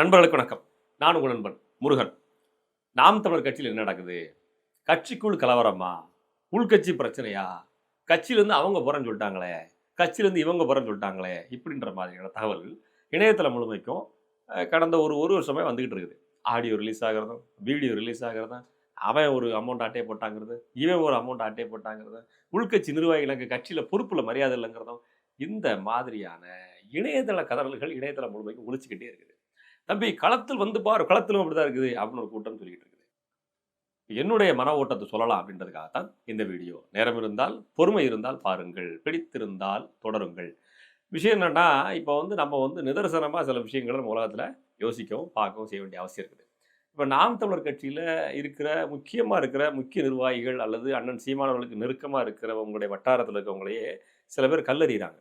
நண்பர்களுக்கு வணக்கம். நான் உங்கள் நண்பன் முருகன். நாம் தமிழர் கட்சியில் என்ன நடக்குது? கட்சிக்குள் கலவரமா? உள்கட்சி பிரச்சனையா? கட்சியிலேருந்து அவங்க போகிறேன்னு சொல்லிட்டாங்களே? கட்சியிலேருந்து இவங்க போகிறேன்னு சொல்லிட்டாங்களே? இப்படின்ற மாதிரியான தகவல்கள் இணையதளம் முழுமைக்கும் கடந்த ஒரு ஒரு வருஷமே வந்துக்கிட்டு இருக்குது. ஆடியோ ரிலீஸ் ஆகிறதும் வீடியோ ரிலீஸ் ஆகிறதும் அவன் ஒரு அமௌண்ட் ஆட்டையை போட்டாங்கிறது இவன் ஒரு அமௌண்ட் ஆட்டையை போட்டாங்கிறது உள்கட்சி நிர்வாகிகளுக்கு கட்சியில் பொறுப்பில் மரியாதை இல்லைங்கிறதும் இந்த மாதிரியான இணையதள கதறல்கள் இணையதளம் முழுமைக்கும் ஒழிச்சுக்கிட்டே இருக்குது. தம்பி களத்தில் வந்து பாரு களத்திலும் அப்படிதான் இருக்குது அப்படின்னு ஒரு கூட்டம் சொல்லிட்டு இருக்குது. என்னுடைய மன ஓட்டத்தை சொல்லலாம் அப்படின்றதுக்காகத்தான் இந்த வீடியோ. நேரம் இருந்தால் பொறுமை இருந்தால் பாருங்கள் பிடித்திருந்தால் தொடருங்கள். விஷயம் என்னென்னா இப்போ வந்து நம்ம வந்து நிதர்சனமாக சில விஷயங்களை நம்ம உலகத்தில் யோசிக்கவும் பார்க்கவும் செய்ய வேண்டிய அவசியம் இருக்குது. இப்போ நாம் தமிழர் கட்சியில் இருக்கிற முக்கியமாக இருக்கிற முக்கிய நிர்வாகிகள் அல்லது அண்ணன் சீமானவர்களுக்கு நெருக்கமாக இருக்கிறவங்களுடைய வட்டாரத்தில் இருக்கவங்களையே சில பேர் கல்லறிகிறாங்க.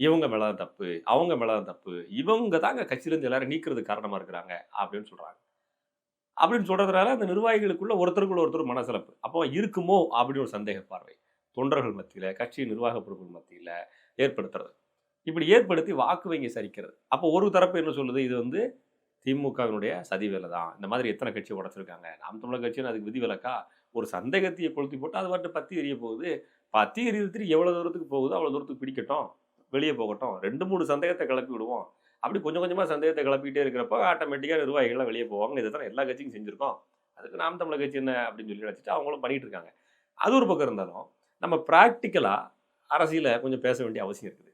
இவங்க மேலே தான் தப்பு அவங்க மேலே தான் தப்பு இவங்க தாங்க கட்சியிலேருந்து எல்லாரும் நீக்கிறதுக்கு காரணமாக இருக்கிறாங்க அப்படின்னு சொல்கிறாங்க அப்படின்னு சொல்கிறதுனால அந்த நிர்வாகிகளுக்குள்ள ஒருத்தருக்குள்ள ஒருத்தர் மனசிலப்பு அப்போ இருக்குமோ அப்படின்னு ஒரு சந்தேக பார்வை. தொண்டர்கள் மத்தியில் கட்சி நிர்வாக பொறுப்புகள் மத்தியில் ஏற்படுத்துறது. இப்படி ஏற்படுத்தி வாக்கு வங்கி சரிக்கிறது. அப்போ ஒரு தரப்பு என்ன சொல்லுது? இது வந்து திமுகவினுடைய சதி வேலை தான். இந்த மாதிரி எத்தனை கட்சி உடச்சிருக்காங்க? நாம் தமிழர் கட்சின்னு அதுக்கு விதிவிலக்கா ஒரு சந்தேகத்தையை கொளுத்தி போட்டு அது பாட்டு பத்தி எரிய போகுது. பத்தி எரியறதுக்கு எவ்வளோ தூரத்துக்கு போகுதோ அவ்வளோ தூரத்துக்கு பிடிக்கட்டும். வெளியே போகட்டும். ரெண்டு மூணு சந்தேகத்தை கிளப்பி விடுவோம். அப்படி கொஞ்சம் கொஞ்சமாக சந்தேகத்தை கிளப்பிக்கிட்டே இருக்கிறப்ப ஆட்டோமேட்டிக்காக நிர்வாகிகள்லாம் வெளியே போவாங்க. இதை தான் எல்லா கட்சியும் செஞ்சுருக்கோம். அதுக்கு நாம் தமிழக கட்சி என்ன அப்படின்னு சொல்லி நினச்சிட்டு அவங்களும் பண்ணிகிட்டு இருக்காங்க. அது ஒரு பக்கம் இருந்தாலும் நம்ம ப்ராக்டிக்கலாக அரசியலை கொஞ்சம் பேச வேண்டிய அவசியம் இருக்குது.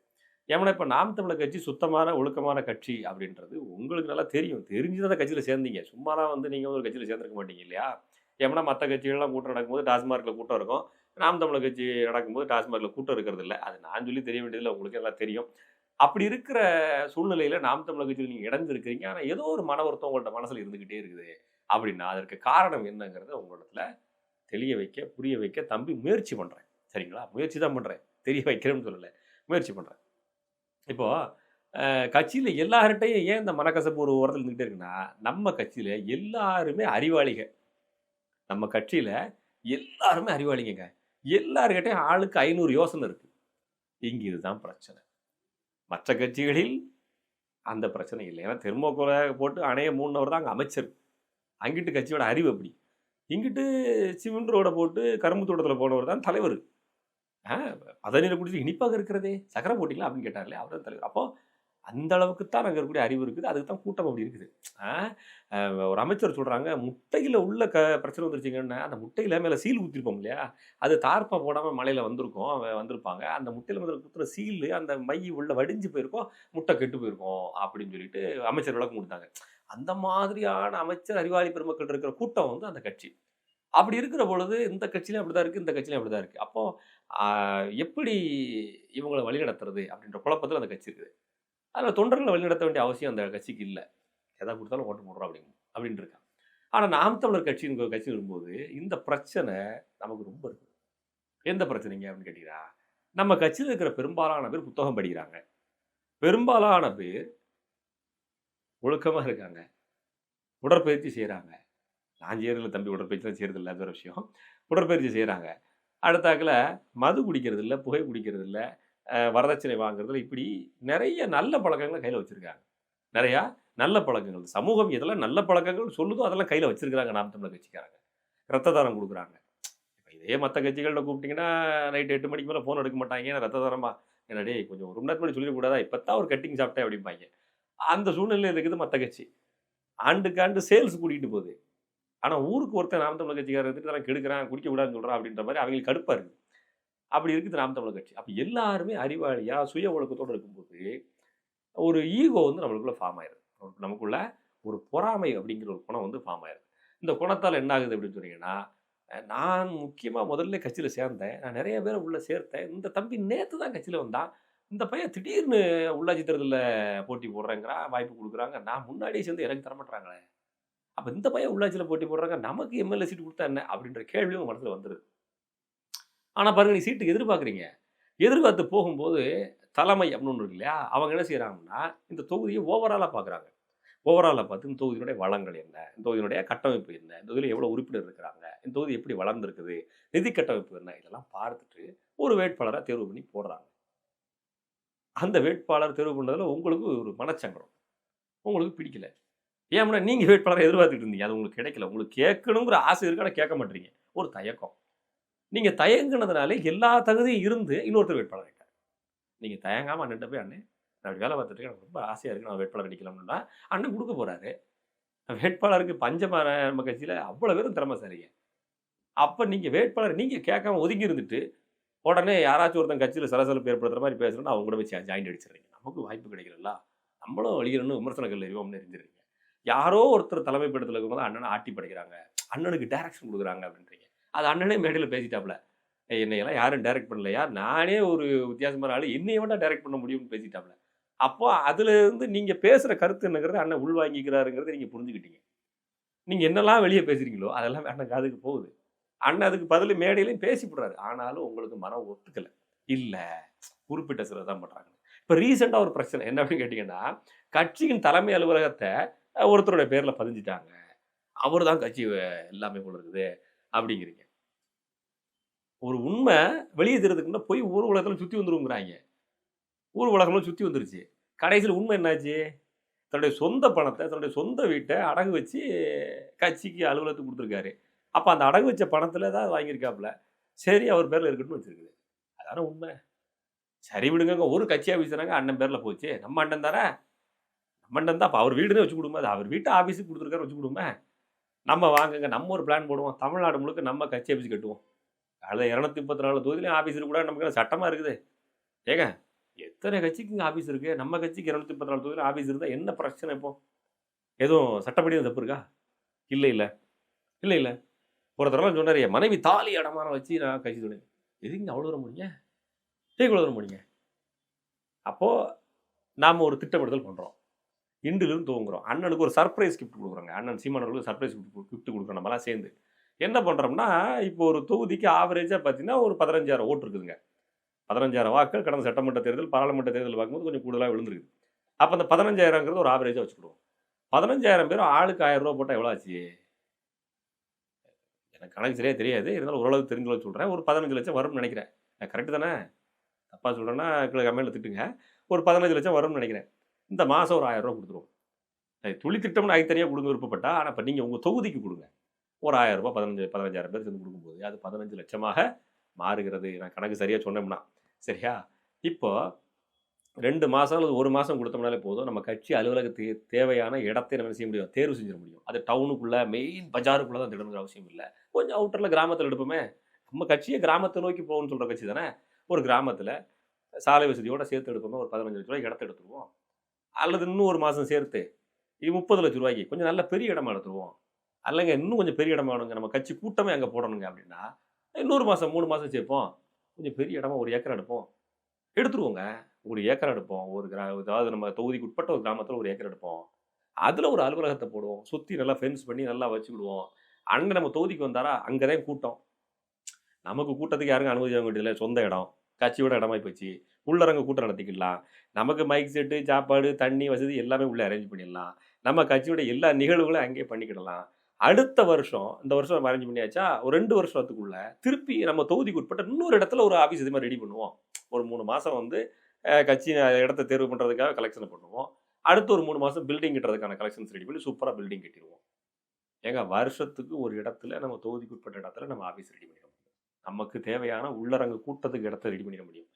ஏன்னா இப்போ நாம் தமிழக கட்சி சுத்தமான ஒழுக்கமான கட்சி அப்படின்றது உங்களுக்கு நல்லா தெரியும். தெரிஞ்சு தான் கட்சியில் சேர்ந்தீங்க. சும்மாலாம் வந்து நீங்கள் ஒரு கட்சியில் சேர்ந்துருக்க மாட்டீங்க இல்லையா? ஏன்னா மற்ற கட்சிகள்லாம் கூட்டம் நடக்கும்போது டாஸ்மார்க்கில் கூட்டம் இருக்கும். நாம் தமிழர் கட்சி நடக்கும்போது டாஸ்மாகில் கூட்டம் இருக்கிறது இல்லை அது நான் சொல்லி தெரிய வேண்டியதில்லை உங்களுக்கு எல்லாம் தெரியும். அப்படி இருக்கிற சூழ்நிலையில் நாம் தமிழர் கட்சியில் நீங்கள் இணைஞ்சிருக்கிறீங்க. ஆனால் ஏதோ ஒரு மன வருத்தம் உங்கள்ட்ட மனசில் இருந்துக்கிட்டே இருக்குது. அப்படின்னா அதற்கு காரணம் என்னங்கிறத உங்களிடத்துல தெளிய வைக்க புரிய வைக்க தம்பி முயற்சி பண்ணுறேன் சரிங்களா? முயற்சி தான் பண்ணுறேன் தெரிய வைக்கிறேன்னு சொல்லலை. முயற்சி பண்ணுறேன் இப்போது கட்சியில் எல்லார்கிட்டையும் ஏன் இந்த மனக்கசப்பு ஒரு ஓரத்தில் இருந்துகிட்டே இருக்குன்னா நம்ம கட்சியில் எல்லாருமே அறிவாளிகள். நம்ம கட்சியில் எல்லாருமே அறிவாளிங்க எல்லார்கிட்டையும் ஆளுக்கு ஐநூறு யோசனை இருக்குது இங்கே இதுதான் பிரச்சனை. மற்ற கட்சிகளில் அந்த பிரச்சனை இல்லை. ஏன்னா தெர்மோகோலை போட்டு அணைய மூணவர் தான் அங்கே அமைச்சர். அங்கிட்டு கட்சியோட அறிவு அப்படி இங்கிட்டு சிமெண்ட் ரோட போட்டு கரும்பு தோட்டத்தில் போனவர் தான் தலைவர். ஆ பதநீரை குடிச்சு இனிப்பாக இருக்கிறதே. சக்கரை போட்டிங்களா அப்படின்னு கேட்டார்லே அவர் தான் தலைவர். அப்போது அந்த அளவுக்கு தான் அங்கே இருக்கக்கூடிய அறிவு இருக்குது. அதுக்கு தான் கூட்டம் அப்படி இருக்குது. ஒரு அமைச்சர் சொல்கிறாங்க முட்டையில் உள்ள க பிரச்சனை வந்துருச்சிங்கன்னா. அந்த முட்டையில் மேலே சீல் ஊற்றிருப்போம் இல்லையா? அது தார்ப்பா போடாமல் மலையில் வந்திருக்கும் அவன் வந்திருப்பாங்க. அந்த முட்டையில் வந்து குத்துற சீல் அந்த மை உள்ள வடிஞ்சு போயிருக்கோம் முட்டை கெட்டு போயிருக்கோம் அப்படின்னு சொல்லிட்டு அமைச்சர் விளக்கம் கொடுத்தாங்க. அந்த மாதிரியான அமைச்சர் அறிவாளி பெருமக்கள் இருக்கிற கூட்டம் வந்து அந்த கட்சி. அப்படி இருக்கிற பொழுது இந்த கட்சியிலும் அப்படிதான் இருக்குது இந்த கட்சியிலும் அப்படி தான் இருக்குது அப்போது எப்படி இவங்களை வழிநடத்துறது அப்படின்ற குழப்பத்தில் அந்த கட்சி இருக்குது. அதில் தொண்டர்களை வழிநடத்த வேண்டிய அவசியம் அந்த கட்சிக்கு இல்லை. எதை கொடுத்தாலும் ஓட்டு போடுறோம் அப்படின்னு அப்படின்னு இருக்கான் ஆனால் நாம் தமிழர் கட்சின்னு கட்சி வரும்போது இந்த பிரச்சனை நமக்கு ரொம்ப இருக்கு. எந்த பிரச்சனைங்க அப்படின்னு கேட்டீங்கன்னா நம்ம கட்சியில் இருக்கிற பெரும்பாலான பேர் புத்தகம் படிக்கிறாங்க. பெரும்பாலான பேர் ஒழுக்கமாக இருக்காங்க. உடற்பயிற்சி செய்கிறாங்க நான் செய்யறதில்ல தம்பி உடற்பயிற்சிலாம் செய்கிறதில்ல இல்லை அது ஒரு விஷயம். உடற்பயிற்சி செய்கிறாங்க அடுத்தாக்கில் மது குடிக்கிறது இல்லை புகை குடிக்கிறது இல்லை வரதட்சணை வாங்குறதுல இப்படி நிறைய நல்ல பழக்கங்களை கையில் வச்சுருக்காங்க. நிறையா நல்ல பழக்கங்கள். சமூகம் எதெல்லாம் நல்ல பழக்கங்கள் சொல்லுதோ அதெல்லாம் கையில் வச்சுருக்கிறாங்க நாம் தமிழர் கட்சிக்காரங்க. ரத்த தானம் கொடுக்குறாங்க. இப்போ இதே மற்ற கட்சிகளில் கூப்பிட்டிங்கன்னா நைட்டு எட்டு மணிக்கு மேலே ஃபோன் எடுக்க மாட்டாங்க. ஏன்னா ரத்த தானமாக என்னடே கொஞ்சம் ஒரு மணி நேரத்து முன்னாடி சொல்லிடக்கூடாதா இப்போ தான் ஒரு கட்டிங் சாப்பிட்டேன் அப்படிம்பாங்க. அந்த சூழ்நிலை இருக்குது மற்ற கட்சி. ஆண்டுக்கு ஆண்டு சேல்ஸ் கூட்டிகிட்டு போகுது. ஆனால் ஊருக்கு ஒருத்தர் நாம் தமிழர் கட்சிக்காரர் இருந்துட்டு நான் கெடுக்கிறான் குடிக்க கூடாதுன்னு சொல்கிறான் அப்படின்ற மாதிரி அவங்களுக்கு கடுப்பாக இருக்குது அப்படி இருக்குது நாம் தமிழர் கட்சி. அப்போ எல்லாருமே அறிவாளியாக சுய ஒழுக்கத்தோடு இருக்கும்போது ஒரு ஈகோ வந்து நம்மளுக்குள்ளே ஃபார்ம் ஆயிடுது நமக்குள்ள ஒரு பொறாமை அப்படிங்கிற ஒரு குணம் வந்து ஃபார்ம் ஆயிருது இந்த குணத்தால் என்ன ஆகுது அப்படின்னு சொன்னீங்கன்னா நான் முக்கியமாக முதல்ல கட்சியில் சேர்ந்தேன். நான் நிறைய பேரை உள்ளே சேர்த்தேன். இந்த தம்பி நேற்று தான் கட்சியில் வந்தான். இந்த பையன் திடீர்னு உள்ளாட்சி தேர்தலில் போட்டி போடுறேங்கிறான் வாய்ப்பு கொடுக்குறாங்க. நான் முன்னாடியே சேர்ந்து எனக்கு தரமாட்டுறாங்களே. அப்போ இந்த பையன் உள்ளாட்சியில் போட்டி போடுறாங்க. நமக்கு எம்எல்ஏ சீட்டு கொடுத்தா என்ன? அப்படின்ற கேள்வியும் மனசில் வந்துடுது ஆனால் பாருங்கள் நீ சீட்டுக்கு எதிர்பார்க்குறீங்க. எதிர்பார்த்து போகும்போது தலைமை அப்படின்னு ஒன்று இருக்கு இல்லையா? அவங்க என்ன செய்கிறாங்கன்னா இந்த தொகுதியை ஓவராலாக பார்க்குறாங்க ஓவராலாக பார்த்து இந்த தொகுதியினுடைய வளங்கள் என்ன? இந்த தொகுதியினுடைய கட்டமைப்பு என்ன? இந்த தொகுதியில் எவ்வளோ உறுப்பினர் இருக்கிறாங்க? இந்த தொகுதி எப்படி வளர்ந்துருக்குது? நிதி கட்டமைப்பு என்ன? இதெல்லாம் பார்த்துட்டு ஒரு வேட்பாளராக தேர்வு பண்ணி போடுறாங்க. அந்த வேட்பாளர் தேர்வு பண்ணதில் உங்களுக்கு ஒரு மனச்சங்கடம். உங்களுக்கு பிடிக்கல. ஏன்னா நீங்கள் வேட்பாளரை எதிர்பார்த்துட்டு இருந்தீங்க. அது உங்களுக்கு கிடைக்கல. உங்களுக்கு கேட்கணுங்கிற ஆசை இருக்கு கேட்க மாட்டீங்க. ஒரு தயக்கம். நீங்கள் தயங்குனதுனாலே எல்லா தகுதியும் இருந்து இன்னொருத்தர் வேட்பாளர் ஆகிட்டார் நீங்கள் தயங்காமல் அண்ணன் போய் அண்ணன் நான் அப்படி வேலை பார்த்துட்டு எனக்கு ரொம்ப ஆசையாக இருக்குது நான் வேட்பாளர் அடிக்கலாம்னா அண்ணன் கொடுக்க போகிறாரு வேட்பாளருக்கு பஞ்சமான நம்ம கட்சியில் அவ்வளோ பேரும் திறமைசாலிங்க. அப்போ நீங்கள் வேட்பாளர் நீங்கள் கேட்காம ஒதுங்கி இருந்துட்டு உடனே யாராச்சும் ஒருத்தன் கட்சியில் சலசலப்பு ஏற்படுத்துகிற மாதிரி பேசுகிறோன்னா அவங்க கூட போய் ஜாயின் அடிச்சிடுறீங்க. நமக்கு வாய்ப்பு கிடைக்கல நம்மளும் வழிகிறன்னு விமர்சனங்கள் எறிவோம்னு தெரிஞ்சிருக்கீங்க யாரோ ஒருத்தர் தலைமைப்படத்தில் இருக்கும்போது அண்ணனை ஆட்டி படைக்கிறாங்க. அண்ணனுக்கு டைரக்ஷன் கொடுக்குறாங்க அப்படின்றீங்க. அது அண்ணனே மேடையில் பேசிட்டாப்புல. என்னையெல்லாம் யாரும் டைரக்ட் பண்ணலையா? நானே ஒரு வித்தியாசமான ஆள். என்னைய வேண்டாம் டைரக்ட் பண்ண முடியும்னு பேசிட்டாப்புல. அப்போ அதுல இருந்து நீங்க பேசுற கருத்து என்னங்கிறது அண்ணன் உள்வாங்கிக்கிறாருங்கிறத நீங்க புரிஞ்சுக்கிட்டீங்க. நீங்க என்னெல்லாம் வெளியே பேசுறீங்களோ அதெல்லாம் அண்ணன் காதுக்கு போகுது. அண்ணன் அதுக்கு பதில் மேடையிலையும் பேசிவிடுறாரு ஆனாலும் உங்களுக்கு மனம் ஒத்துக்கலை. இல்லை குறிப்பிட்ட சிலர் தான் பண்றாங்க. இப்போ ரீசெண்டாக ஒரு பிரச்சனை. என்ன அப்படின்னு கேட்டிங்கன்னா கட்சியின் தலைமை அலுவலகத்தை ஒருத்தருடைய பேரில் பதிஞ்சிட்டாங்க. அவர் தான் கட்சி எல்லாமே போல இருக்குது அப்படிங்கிறீங்க. ஒரு உண்மை வெளியே தெரிறதுக்குன்னா போய் ஊர் உலகத்தில் சுற்றி வந்துருங்கிறாங்க. ஊர் உலகம்லாம் சுற்றி வந்துருச்சு. கடைசியில் உண்மை என்னாச்சு? தன்னுடைய சொந்த பணத்தை தன்னுடைய சொந்த வீட்டை அடகு வச்சு கட்சிக்கு அலுவலகத்துக்கு கொடுத்துருக்காரு. அப்போ அந்த அடகு வச்ச பணத்தில் தான் வாங்கியிருக்காப்புல. சரி அவர் பேரில் இருக்கட்டும் வச்சுருக்குது. அதான உண்மை. சரி விடுங்க ஒரு கட்சி ஆஃபீஸராங்க அண்ணன் பேரில் போச்சு. நம்ம அண்ணன் தானே? நம்ம அண்ணன் தான் அப்போ அவர் வீடுனே வச்சு கொடுமா அது அவர் வீட்டு ஆஃபீஸுக்கு கொடுத்துருக்காரு வச்சு கொடுமே நம்ம வாங்குங்க நம்ம ஒரு பிளான் போடுவோம். தமிழ்நாடு முழுக்க நம்ம கட்சி ஆஃபீஸ் கட்டுவோம். அதில் இரநூத்தி முப்பத்தி நாலு தொகுதியிலையும் ஆஃபீஸ் கூட நமக்கு சட்டமாக இருக்குது. ஏங்க எத்தனை கட்சிக்கு இங்கே ஆஃபீஸ் இருக்குது நம்ம கட்சிக்கு இரநூத்தி முப்பத்தி நாலு தொகுதியில் ஆஃபீஸ் இருந்தால் என்ன பிரச்சனை இப்போ? எதுவும் சட்டப்படி தப்பு இருக்கா? இல்லை இல்லை. இல்லை இல்லை. ஒருத்தரெல்லாம் சொன்னார் என் மனைவி தாலி அடமானம் வச்சு நான் கட்சி துணை எதுங்க அவ்வளோ தூரம் முடியுங்க ஏன் இவ்வளோ தூரம் முடியுங்க அப்போது நாம் ஒரு திட்டமிடுதல் பண்ணுறோம் இன்றிலிருந்து துவங்குறோம். அண்ணனுக்கு ஒரு சர்ப்ரைஸ் கிஃப்ட் கொடுக்குறோங்க. அண்ணன் சீமானவர்களுக்கு சர்ப்ரைஸ் கிஃப்ட் கிஃப்ட் கொடுக்குறோம். நம்மலாம் சேர்ந்து. என்ன பண்ணுறோம்னா இப்போ ஒரு தொகுதிக்கு ஆவரேஜாக பார்த்தீங்கன்னா ஒரு பதினஞ்சாயிரம் ஓட்டு இருக்குதுங்க. பதினஞ்சாயிரம் வாக்கள் கடந்த சட்டமன்ற தேர்தல் பாராளுமன்ற தேர்தல் பார்க்கும்போது கொஞ்சம் கூடுதலாக விழுந்துருக்குது. அப்போ அந்த பதினஞ்சாயிரங்கிறது ஒரு ஆவரேஜாக வச்சுக்கிடுவோம். பதினஞ்சாயிரம் பேர் ஆளுக்கு ஆயிரம் ரூபா போட்டால் எவ்வளோ ஆச்சு? எனக்கு கணக்கு சரியாக தெரியாது. இருந்தாலும் ஓரளவுக்கு தெரிஞ்சு சொல்கிறேன் ஒரு பதினஞ்சு லட்சம் வரும்னு நினைக்கிறேன். கரெக்டு தானே? தப்பாக சொல்கிறேன்னா கீழே கம்மியில் திட்டுங்க. ஒரு பதினஞ்சு லட்சம் வரும்னு நினைக்கிறேன். இந்த மாதம் ஒரு ஆயிரம் ரூபா கொடுத்துருவோம். துளி திட்டம்னு ஐ தனியாக கொடுங்க விருப்பப்பட்டா ஆனால் இப்போ நீங்கள் உங்கள் தொகுதிக்கு கொடுங்க. ஒரு ஆயிரம் ரூபாய் பதினஞ்சு பதினஞ்சாயிரம் பேர் சேர்ந்து கொடுக்கும்போது அது பதினஞ்சு லட்சமாக மாறுகிறது. நான் கணக்கு சரியாக சொன்னோம்னா. சரியா? இப்போ ரெண்டு மாதம் அல்லது ஒரு மாதம் கொடுத்தோம்னாலே போதும் நம்ம கட்சி அலுவலகத்துக்கு தேவையான இடத்தை நம்ம செய்ய முடியும்? தேர்வு செஞ்சிட முடியும். அது டவுனுக்குள்ளே மெயின் பஜாருக்குள்ளே தான் திடணுங்கிற அவசியம் இல்லை. கொஞ்சம் அவுட்டரில் கிராமத்தில் எடுப்போமே. நம்ம கட்சியை கிராமத்தை நோக்கி போகணும்னு சொல்கிற கட்சி தானே? ஒரு கிராமத்தில் சாலை வசதியோடு சேர்த்து எடுப்போமே. ஒரு பதினஞ்சு லட்ச ரூபாய் இடத்த எடுத்துருவோம். அல்லது இன்னும் ஒரு மாதம் சேர்த்து இது முப்பது லட்ச ரூபாய்க்கு கொஞ்சம் நல்ல பெரிய இடமா எடுத்துருவோம். அல்லங்க இன்னும் கொஞ்சம் பெரிய இடமா வேணுங்க. நம்ம கட்சி கூட்டமே அங்கே போடணுங்க அப்படின்னா இன்னொரு மாதம் மூணு மாதம் சேர்ப்போம். கொஞ்சம் பெரிய இடமா ஒரு ஏக்கர் எடுப்போம். எடுத்துருவோங்க. ஒரு ஏக்கர் எடுப்போம். ஒரு கிரா அதாவது நம்ம தொகுதிக்கு உட்பட்ட ஒரு கிராமத்தில் ஒரு ஏக்கர் எடுப்போம். அதில் ஒரு அலுவலகத்தை போடுவோம். சுற்றி நல்லா ஃபென்ஸ் பண்ணி நல்லா வச்சுக்கிடுவோம். அங்கே நம்ம தொகுதிக்கு வந்தாரா அங்கே தான் கூட்டம். நமக்கு கூட்டத்துக்கு யாருக்கும் அனுமதி வாங்க வேண்டியதில்லை. சொந்த இடம். கட்சியோட இடமாய் போச்சு. உள்ளரங்க கூட்டம் நடத்திக்கலாம் நமக்கு மைக் செட்டு சாப்பாடு தண்ணி வசதி எல்லாமே உள்ளே அரேஞ்ச் பண்ணிடலாம். நம்ம கட்சியோட எல்லா நிகழ்வுகளும் அங்கேயே பண்ணிக்கிடலாம். அடுத்த வருஷம் இந்த வருஷம் நம்ம அரேஞ்ச் பண்ணியாச்சா? ஒரு ரெண்டு வருஷத்துக்குள்ள திருப்பி நம்ம தொகுதிக்கு உட்பட்ட இன்னொரு இடத்துல ஒரு ஆஃபீஸ் இது மாதிரி ரெடி பண்ணுவோம். ஒரு மூணு மாதம் வந்து கட்சி இடத்த தேர்வு பண்ணுறதுக்காக கலெக்ஷன் பண்ணுவோம். அடுத்து ஒரு மூணு மாதம் பில்டிங் கட்டுறதுக்கான கலெக்ஷன்ஸ் ரெடி பண்ணி சூப்பராக பில்டிங் கட்டிடுவோம். ஏங்க வருஷத்துக்கு ஒரு இடத்துல நம்ம தொகுதிக்கு உட்பட்ட இடத்துல நம்ம ஆஃபீஸ் ரெடி பண்ணிட முடியும். நமக்கு தேவையான உள்ளரங்கு கூட்டத்துக்கு இடத்த ரெடி பண்ணிட முடியும்.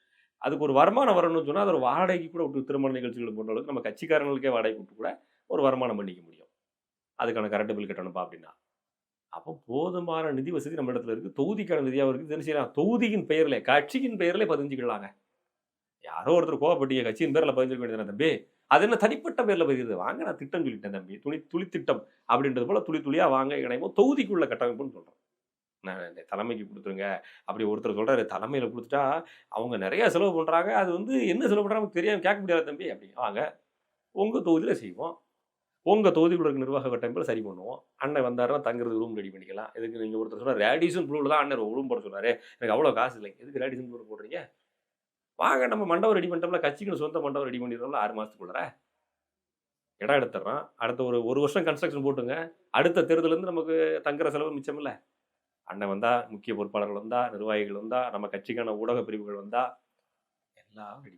அதுக்கு ஒரு வருமானம் வரணும்னு சொன்னால் அது ஒரு வாடகைக்கு கூட விட்டு திருமண நிகழ்ச்சிகள் போன்ற அளவுக்கு நம்ம கட்சிக்காரங்களுக்கே வாடகை விட்டு கூட ஒரு வருமானம் பண்ணிக்க முடியும். அதுக்கான கரண்ட் பில் கட்டணும்ப்பா அப்படின்னா. அப்போ போதுமான நிதி வசதி நம்ம இடத்துல இருக்குது தொகுதிக்கான நிதியாகவும் இருக்குது என்ன செய்யலாம்? தொகுதியின் பெயரில் கட்சியின் பெயரில் பதிஞ்சுக்கலாங்க யாரோ ஒருத்தர் கோவப்பட்டீங்க கட்சியின் பேரில் பதிஞ்சிக்க வேண்டியது தம்பி? அது என்ன தனிப்பட்ட பேரில் பதிகிறது? வாங்க நான் திட்டம் சொல்லிட்டேன் தம்பி. துளி துளி திட்டம் அப்படின்றது போல் துளி துளியாக வாங்க இணைமோ தொகுதிக்குள்ள கட்டமைப்புன்னு சொல்கிறோம் நான் இந்த தலைமைக்கு கொடுத்துருங்க. அப்படி ஒருத்தர் சொல்கிறாரு தலைமையில் கொடுத்துட்டா அவங்க நிறையா செலவு பண்ணுறாங்க அது வந்து என்ன செலவு பண்ணுறாங்க தெரியாமல் கேட்க முடியாது தம்பி. அப்படி வாங்க உங்கள் தொகுதியில் செய்வோம். உங்கள் தொகுதிக்குள்ள இருக்க நிர்வாக கட்டமைப்பில் சரி பண்ணுவோம். அண்ணன் வந்தாருன்னா தங்குறது ரூம் ரெடி பண்ணிக்கலாம். இதுக்கு நீங்கள் ஒருத்தர் சொன்னால் ரேடிசன் ப்ளூவில் தான் அண்ணன் ரூம் போட சொன்னார் எனக்கு அவ்வளோ காசு இல்லைங்க எதுக்கு ரேடிசன் ப்ளூ போடுறீங்க? வாங்க நம்ம மண்டபம் ரெடி பண்ணிட்டோம்ல. கட்சிக்கு சொந்த மண்டபம் ரெடி பண்ணிடுறோம்ல ஆறு மாதத்துக்குள்ள இடம் எடுத்துடுறோம் அடுத்த ஒரு ஒரு வருஷம் கன்ஸ்ட்ரக்ஷன் போட்டுங்க. அடுத்த தேர்தலேருந்து நமக்கு தங்குற செலவு மிச்சம் இல்லை. அண்ணன் வந்தால் முக்கிய பொறுப்பாளர்கள் வந்தால் நிர்வாகிகள் வந்தால் நம்ம கட்சிக்கான ஊடக பிரிவுகள் வந்தால் எல்லாம் ரெடி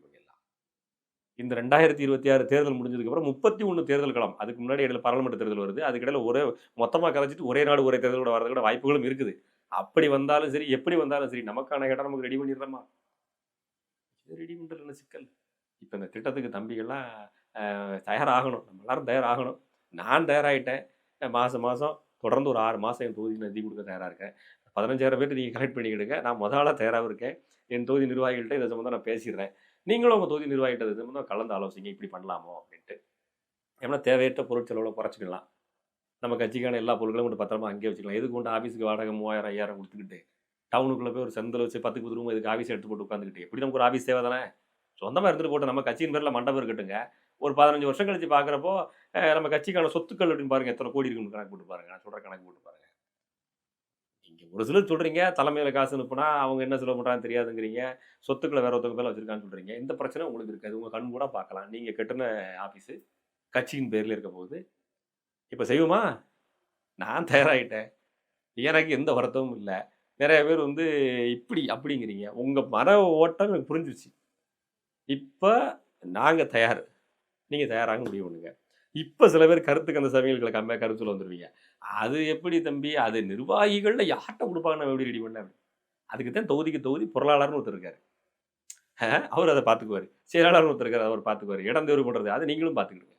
இந்த ரெண்டாயிரத்தி இருபத்தி ஆறு தேர்தல் முடிஞ்சதுக்கப்புறம் முப்பத்தி ஒன்று தேர்தல் களம். அதுக்கு முன்னாடி இடையில பாராளுமன்ற தேர்தல் வருது. அதுக்கிடையில் ஒரே மொத்தமாக கலைச்சிட்டு ஒரே நாடு ஒரே தேர்தலோட வரது கூட வாய்ப்புகளும் இருக்குது. அப்படி வந்தாலும் சரி எப்படி வந்தாலும் சரி நமக்கான இடம் நமக்கு ரெடி பண்ணிடுறோமா ரெடி பண்ணுறது சிக்கல். இப்போ இந்த திட்டத்துக்கு தம்பிகள்லாம் தயாராகணும். நம்ம எல்லாரும் தயாராகணும். நான் தயாராகிட்டேன் மாதம் மாதம் தொடர்ந்து ஒரு ஆறு மாதம் என் தொகுதி நிதி கொடுக்க தயாராக இருக்கேன். பதினஞ்சாயிரம் பேர் நீங்கள் கலெக்ட் பண்ணிக்கிடுங்க. நான் முதல்ல தயாராக இருக்கேன். என் தொகுதி நிர்வாகிகள்கிட்ட இதை சம்மந்தம் நான் பேசிடுறேன். நீங்களும் உங்கள் தொகுதி நிர்வாகிகிட்ட இது சம்மந்தம் கலந்து ஆலோசிங்க இப்படி பண்ணலாமோ அப்படின்ட்டு. ஏன்னா தேவையற்ற பொருட்செலவில் குறைச்சிக்கலாம். நம்ம கட்சிக்கான எல்லா பொருட்களும் கொண்டு பத்திரமா அங்கேயே வச்சுக்கலாம். எதுக்கு கொண்டு ஆஃபீஸுக்கு வாடகை மூவாயிரம் ஐயாயிரம் கொடுத்துக்கிட்டு டவுனுக்குள்ளே போய் ஒரு செந்தில் வச்சு பத்துக்கு பத்து ரூம் இதுக்கு ஆஃபீஸ் எடுத்து போட்டு உட்காந்துக்கிட்டு எப்படி நமக்கு ஒரு ஆஃபீஸ் தேவை தானே? சொந்தமாக எடுத்துகிட்டு போட்டு நம்ம கட்சியின் பேரில் மண்டபம் இருக்கட்டுங்க. ஒரு பதினஞ்சு வருஷம் கழிச்சு பார்க்குறப்போ நம்ம கட்சிக்கான சொத்துக்கள் அப்படின்னு பாருங்க எத்தனை கோடி இருக்குன்னு கணக்கு போட்டு பாருங்க நான் சொல்கிற கணக்கு போட்டு பாருங்க. இங்கே ஒரு சிலர் சொல்கிறீங்க தலைமையில் காசு அனுப்புனா அவங்க என்ன செலவு பண்ணுறாங்க தெரியாதுங்கிறீங்க சொத்துக்களை வேற ஒருத்தவங்க பேரில் வச்சிருக்கான்னு சொல்கிறீங்க இந்த பிரச்சனை உங்களுக்கு இருக்காது. உங்கள் கண் கூட பார்க்கலாம். நீங்கள் கட்டின ஆஃபீஸு கட்சியின் பேரில் இருக்க போகுது இப்போ செய்வோமா? நான் தயாராகிட்டேன் எனக்கு எந்த வருத்தமும் இல்லை. நிறைய பேர் வந்து இப்படி அப்படிங்கிறீங்க. உங்கள் மன ஓட்டம் எனக்கு புரிஞ்சிருச்சு. இப்போ நாங்கள் தயார். நீங்கள் தயாராக முடிவு பண்ணுங்கள் இப்போ சில பேர் கருத்துக்கு அந்த சமயங்களை கம்மியாக கருத்து சொல்ல வந்துருவீங்க. அது எப்படி தம்பி? அது நிர்வாகிகளில் யார்கிட்ட கொடுப்பாங்க நம்ம எப்படி ரெடி பண்ண? அதுக்கு தான் தொகுதிக்கு தொகுதி பொருளாளர்னு ஒருத்தர் இருக்காரு. அவர் அதை பார்த்துக்குவார் செயலாளர்னு ஒருத்தர் இருக்காரு அவர் பார்த்துக்குவார் இடம் தேர்வு பண்ணுறது அதை நீங்களும் பார்த்துக்கிடுங்க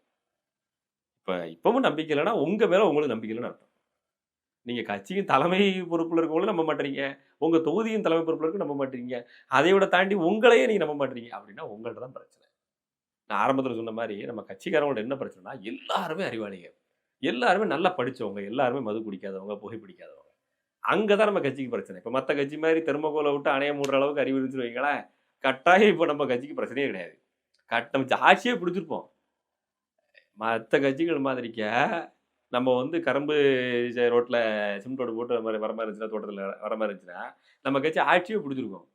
இப்போ இப்பவும் நம்பிக்கை இல்லைன்னா உங்கள் மேலே உங்களுக்கு நம்பிக்கை இல்லைன்னு அர்த்தம். நீங்கள் கட்சியின் தலைமை பொறுப்பில் இருக்கவங்களும் நம்ப மாட்டீங்க. உங்கள் தொகுதியின் தலைமை பொறுப்பில் இருக்க நம்ப மாட்டீங்க. அதை விட தாண்டி உங்களையே நீங்கள் நம்ப மாட்டீங்க. அப்படின்னா உங்கள்கிட்ட தான் பிரச்சனை. நான் ஆரம்பத்தில் சொன்ன மாதிரி நம்ம கட்சிக்காரங்களோட என்ன பிரச்சனைனா எல்லாருமே அறிவாளிங்க. எல்லாருமே நல்லா படிச்சவங்க எல்லாருமே மது குடிக்காதவங்க புகை பிடிக்காதவங்க. அங்கே தான் நம்ம கட்சிக்கு பிரச்சனை. இப்போ மற்ற கட்சி மாதிரி தெருமகோலை விட்டு அணைய மூடுற அளவுக்கு அறிவு இருந்துச்சு வைங்களேன் கட்டாயம் இப்போ நம்ம கட்சிக்கு பிரச்சனையே கிடையாது. கட்ட நம்ம ஆட்சியே பிடிச்சிருப்போம். மற்ற கட்சிகள் மாதிரிக்க நம்ம வந்து கரும்பு ரோட்டில் சிமெண்ட் ரோடு போட்டு வர மாதிரி இருந்துச்சுன்னா தோட்டத்தில் வர மாதிரி இருந்துச்சுன்னா நம்ம கட்சி ஆட்சியே பிடிச்சிருக்கோம்.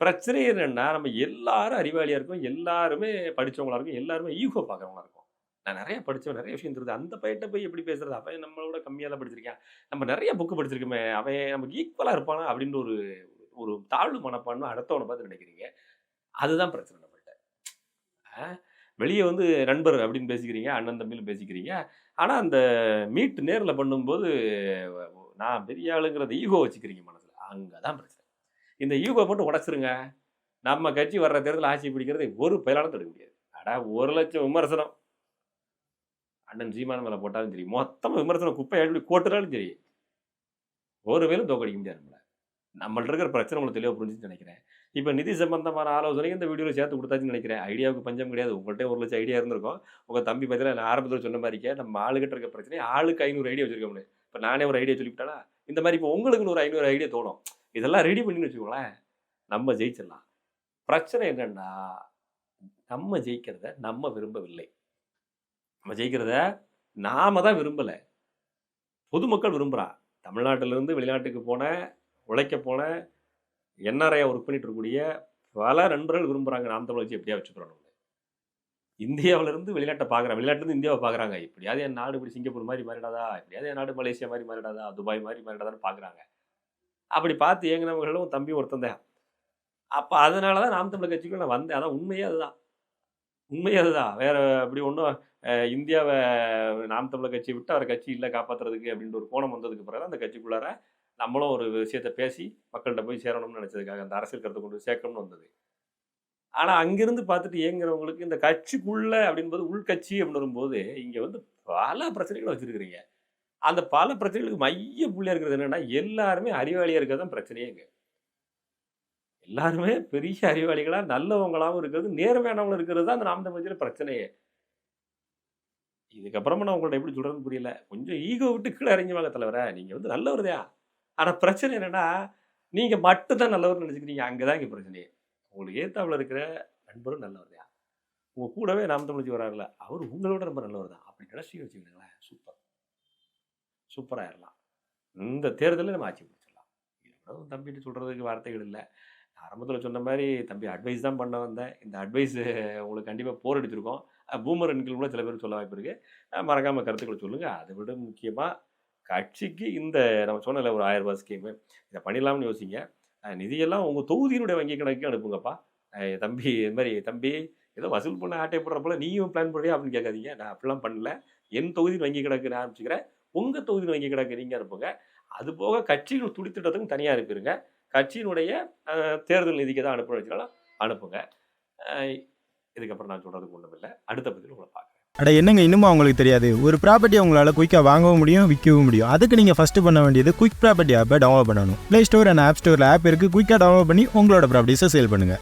பிரச்சனை என்னென்னா நம்ம எல்லாரும் அறிவாளியாக இருக்கும் எல்லாருமே படிச்சவங்களா இருக்கும் எல்லாருமே ஈகோ பார்க்குறவங்களா இருக்கும். நான் நிறைய படித்தவன் நிறைய விஷயம் தெரியுது அந்த பையன்ட்ட போய் எப்படி பேசுறது? அவன் நம்மளோட கம்மியாக தான் படிச்சிருக்கேன். நம்ம நிறைய புக்கு படிச்சிருக்கோமே அவன் நமக்கு ஈக்குவலாக இருப்பானா அப்படின்ற ஒரு ஒரு தாழ்வு மனப்பான்மை அடுத்தவனை பார்த்து நினைக்கிறீங்க. அதுதான் பிரச்சனை நம்மள்கிட்ட வெளியே வந்து நண்பர் அப்படின்னு பேசிக்கிறீங்க அண்ணன் தம்பின்னு பேசிக்கிறீங்க. ஆனால் அந்த மீட் நேரில் பண்ணும்போது நான் பெரிய ஆளுங்கிறத ஈகோ வச்சுக்கிறீங்க மனசில். அங்கே தான் பிரச்சனை. இந்த ஈகோ போட்டு உடச்சிருங்க. நம்ம கட்சி வர்ற தேர்தல் ஆட்சி பிடிக்கிறது ஒரு பயிலாலும் தடுக்க முடியாது. அடா ஒரு லட்சம் விமர்சனம். அண்ணன் சீமான மேலே போட்டாலும் சரி மொத்தமாக விமர்சனம் குப்பை எழுதி கோட்டுறாலும் சரி ஒரு வேலும் தோக்கடிக்க முடியாது நம்மளை. நம்மள்ட்ட இருக்கிற பிரச்சனை உங்களுக்கு தெளிவாக புரிஞ்சுன்னு நினைக்கிறேன். இப்போ நிதி சம்பந்தமான ஆலோசனை இந்த வீடியோவில் சேர்த்து கொடுத்தாச்சுன்னு நினைக்கிறேன். ஐடியாவுக்கு பஞ்சம் கிடையாது. உங்கள்கிட்ட ஒரு லட்சம் ஐடியா இருந்திருக்கும். உங்கள் தம்பி பார்த்தீங்கன்னா நான் ஆரம்பத்தில் சொன்ன மாதிரிக்கே நம்ம ஆளுகிட்ட இருக்க பிரச்சனை ஆளுக்கு ஐநூறு ஐடியா வச்சிருக்கோம்னு இப்போ நானே ஒரு ஐடியா சொல்லிவிட்டானா இந்த மாதிரி இப்போ உங்களுக்கு ஒரு ஐநூறு ஐடியா தோணும். இதெல்லாம் ரெடி பண்ணின்னு வச்சுக்கோங்களேன். நம்ம ஜெயிச்சிடலாம். பிரச்சனை என்னன்னா நம்ம ஜெயிக்கிறத நம்ம விரும்பவில்லை. நம்ம ஜெயிக்கிறத நாம தான் விரும்பலை. பொதுமக்கள் விரும்புகிறா தமிழ்நாட்டிலிருந்து வெளிநாட்டுக்கு போன உழைக்க போன என்ஆர்ஐ ஒர்க் பண்ணிட்டு இருக்கக்கூடிய பல நண்பர்கள் விரும்புகிறாங்க நாம் தமிழ் வச்சு எப்படியா வச்சுக்கிறோம் இந்தியாவிலேருந்து வெளிநாட்டை பார்க்குறாங்க. வெளிநாட்டிலேருந்து இந்தியாவை பார்க்குறாங்க. இப்படியாவது என் நாடு இப்படி சிங்கப்பூர் மாதிரி மாறிடாதா? இப்படியாவது என் நாடு மலேசியா மாதிரி மாறிடாதா? துபாய் மாதிரி மாறிடாதான்னு பார்க்குறாங்க. அப்படி பார்த்து ஏங்கினவர்களும் தம்பி ஒருத்தன் தான். அப்போ அதனால தான் நாம் தமிழர் கட்சிக்குள்ள நான் வந்தேன். அதான் உண்மையே அதுதான். உண்மையே அதுதான். வேற அப்படி ஒன்றும் இந்தியாவை நாம் தமிழர் கட்சி விட்டு அவர் கட்சி இல்லை காப்பாற்றுறதுக்கு அப்படின்ற ஒரு கோணம் வந்ததுக்கு பிறகு அந்த கட்சிக்குள்ளார நம்மளும் ஒரு விஷயத்தை பேசி மக்கள்கிட்ட போய் சேரணும்னு நினச்சதுக்காக அந்த அரசியல் கருத்தை கொண்டு சேர்க்கணும்னு வந்தது. ஆனால் அங்கிருந்து பார்த்துட்டு இயங்குறவங்களுக்கு இந்த கட்சிக்குள்ள அப்படின்போது உள்கட்சி அப்படின்னு வரும்போது இங்கே வந்து பல பிரச்சனைகளை வச்சுருக்கிறீங்க. அந்த பல பிரச்சனைகளுக்கு மைய புள்ளியாக இருக்கிறது என்னென்னா எல்லாருமே அறிவாளியாக இருக்கிறது தான் பிரச்சனையேங்க. எல்லாருமே பெரிய அறிவாளிகளாக நல்லவங்களாகவும் இருக்கிறது நேர்மையானவங்களும் இருக்கிறது தான் அந்த நாம் தமிழ் பிரச்சனையே. இதுக்கப்புறமா நான் உங்கள்ட்ட எப்படி சொல்கிறேன்னு புரியல. கொஞ்சம் ஈகோ விட்டு கீழே இறங்கி தலைவரை நீங்கள் வந்து நல்லவர் ஆனால் பிரச்சனை என்னென்னா நீங்கள் மட்டும்தான் நல்லவர்னு நினச்சிக்கிறீங்க. அங்கே தான் இங்கே பிரச்சனையே. உங்களுக்கு ஏத்தாப்புல இருக்கிற நண்பரும் நல்லவர் தான் உங்க கூடவே நாம் தமிழ்ச்சி வராருல அவர் உங்களோட ரொம்ப நல்லவர் தான் அப்படி நினச்சி வச்சுக்கோங்களேன் சூப்பர். சூப்பராக ஆயிடலாம் இந்த தேர்தலில் நம்ம ஆட்சி பிடிச்சிடலாம் எவ்வளோ தம்பிட்டு சொல்கிறதுக்கு வார்த்தைகள் இல்லை. ஆரம்பத்தில் சொன்ன மாதிரி தம்பி அட்வைஸ் தான் பண்ண வந்தேன். இந்த அட்வைஸ் உங்களுக்கு கண்டிப்பாக போர் அடிச்சிருக்கோம். பூமர் எண்கள் கூட சில பேர் சொல்ல வாய்ப்பு இருக்குது மறக்காமல் கருத்துக்களை சொல்லுங்கள் அதை விட முக்கியமாக கட்சிக்கு இந்த நம்ம சொன்னல ஒரு ஆயிரம் ரூபாய் ஸ்கீமு இதை பண்ணிடலாம்னு யோசிங்க. நிதியெல்லாம் உங்கள் தொகுதியினுடைய வங்கி கணக்கு அனுப்புங்கப்பா. தம்பி இது மாதிரி தம்பி ஏதோ வசூல் பண்ண ஆட்டை போடுற போல் நீயும் பிளான் பண்ணுறியா அப்படின்னு கேட்காதீங்க. நான் அப்படிலாம் பண்ணல. என் தொகுதியில் வங்கி கணக்கு நான் ஆரம்பிச்சுக்கிறேன். உங்கள் தொகுதி வங்கி கிடக்கு நீங்கள் அது போக கட்சிகள் துடித்திட்டத்துக்கும் தனியாக அனுப்பிடுங்க கட்சியினுடைய தேர்தல் நிதிக்கு தான் அனுப்ப வச்சுனாலும் அனுப்புங்க. இதுக்கப்புறம் நான் சொல்கிறதுக்கு ஒன்றும் இல்லை. அடுத்த பதில் உங்களை பார்க்குறேன். அட என்னங்க இன்னும் உங்களுக்கு தெரியாது? ஒரு ப்ராப்பர்ட்டி உங்களால் குயிக்காக வாங்கவும் முடியும் விற்கவும் முடியும். அதுக்கு நீங்கள் ஃபஸ்ட்டு பண்ண வேண்டியது குயிக் ப்ராப்பர்ட்டி ஆப்பை டவுன்லோட் பண்ணணும். ப்ளே ஸ்டோர் அண்ட் ஆப் ஸ்டோரில் ஆப் இருக்குது குயிக்காக டவுன்லோட் பண்ணி உங்களோட ப்ராப்பர்ட்டிஸை சேல் பண்ணுங்கள்